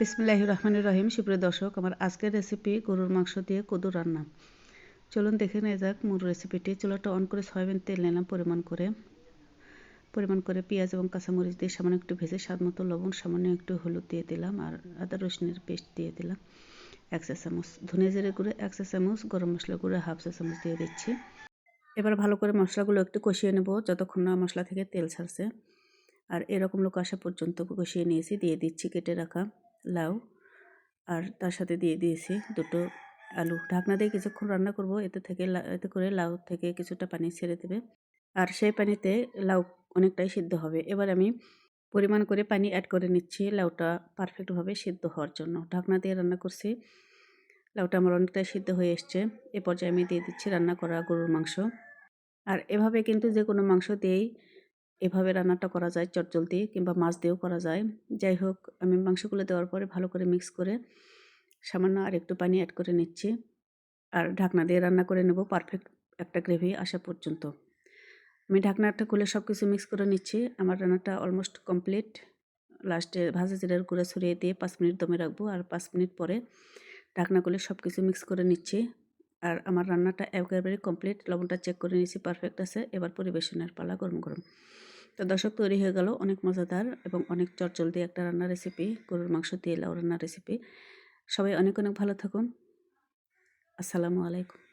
বিসমিল্লাহ রহমান রহিম। সুপ্রিয় দর্শক, আমার আজকের রেসিপি গরুর মাংস দিয়ে কদু রান্না। চলুন দেখে নিয়ে যাক মূল রেসিপিটি চুলাটা অন করে সয়াবিন তেল নিলাম পরিমাণ করে। পরিমাণ করে পেঁয়াজ এবং কাঁচামরিচ দিয়ে সামান্য একটু ভেজে স্বাদ মতো লবণ, সামান্য একটু হলুদ দিয়ে দিলাম আর আদা, রসুনের পেস্ট দিয়ে দিলাম। এক চা চামচ ধনে জিরে গুঁড়ো, এক চা চামচ গরম মশলা গুঁড়ো, হাফ চা চামচ দিয়ে দিচ্ছি। এবার ভালো করে মশলাগুলো একটু কষিয়ে নেব যতক্ষণ না মশলা থেকে তেল ছাড়ছে। আর এরকম লোক আসা পর্যন্ত কষিয়ে নিয়েছি, দিয়ে দিচ্ছি কেটে রাখা। লাউ আর তার সাথে দিয়ে দিয়েছি দুটো আলু। ঢাকনা দিয়ে কিছুক্ষণ রান্না করব। এতে থেকে এতে করে লাউ থেকে কিছুটা পানি ছেড়ে দেবে। আর সেই পানিতে লাউ অনেকটাই সিদ্ধ হবে। এবার আমি পরিমাণ করে পানি অ্যাড করে নিচ্ছি লাউটা পারফেক্টভাবে সিদ্ধ হওয়ার জন্য। ঢাকনা দিয়ে রান্না করছি। লাউটা আমার অনেকটাই সিদ্ধ হয়ে এসছে। এ পর্যায়ে আমি দিয়ে দিচ্ছি রান্না করা গরুর মাংস। আর এভাবে কিন্তু যে কোনো মাংস দিয়েই এভাবে রান্নাটা করা যায় চটজলদি কিংবা মাছ দিয়েও করা যায়। যাই হোক, আমি মাংসগুলো দেওয়ার পরে ভালো করে মিক্স করে সামান্য আর একটু পানি অ্যাড করে নিচ্ছি আর ঢাকনা দিয়ে রান্না করে নেব পারফেক্ট একটা গ্রেভি আসা পর্যন্ত। আমি ঢাকনাটা খুলে সব কিছু মিক্স করে নিচ্ছি। আমার রান্নাটা অলমোস্ট কমপ্লিট লাস্টে ভাজা জিরার গুঁড়া ছড়িয়ে দিয়ে পাঁচ মিনিট দমে রাখব আর পাঁচ মিনিট পরে ঢাকনা খুলে সব কিছু মিক্স করে নিচ্ছি। আর আমার রান্নাটা একেবারে কমপ্লিট লবণটা চেক করে নিয়েছি পারফেক্ট আছে। এবার পরিবেশনের পালা গরম গরম। তো দর্শক, তৈরি হয়ে গেল অনেক মজাদার এবং অনেক চটচলদি একটা রান্নার রেসিপি গরুর মাংস দিয়ে লাউ রান্নার রেসিপি সবাই অনেক অনেক ভালো থাকুন। আসসালামু আলাইকুম।